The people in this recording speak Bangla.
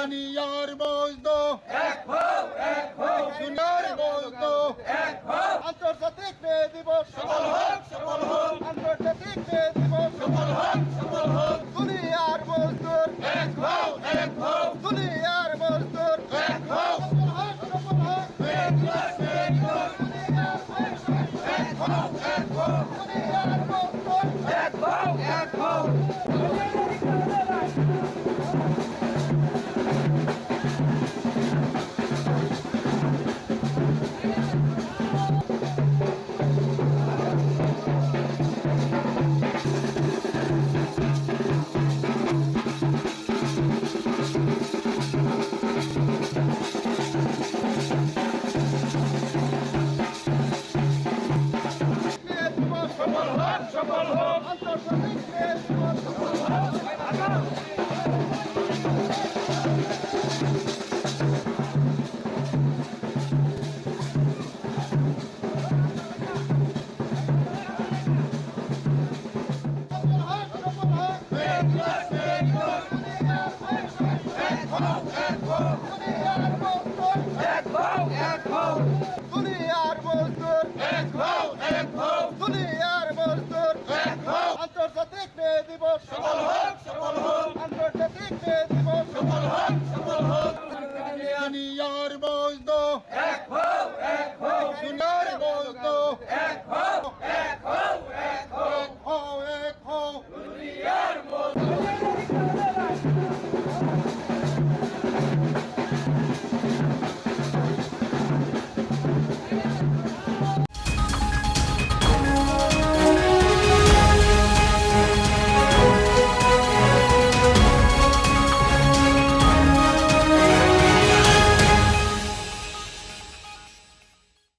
দুনিয়ার বজদ এক হোক এক হোক দুনিয়ার বজদ এক হোক আন্তর্জাতিক মে দিবস। সফল হোক সফল হোক। আন্তর্জাতিক মে দিবস। সফল হোক সফল হোক। দুনিয়ার বজদ এক হোক এক হোক। দুনিয়ার বজদ এক হোক। সফল হোক সফল হোক। সফল হোক। আন্তর্জাতিক দেশ সফল হোক Hey! সফল হোক সফল হোক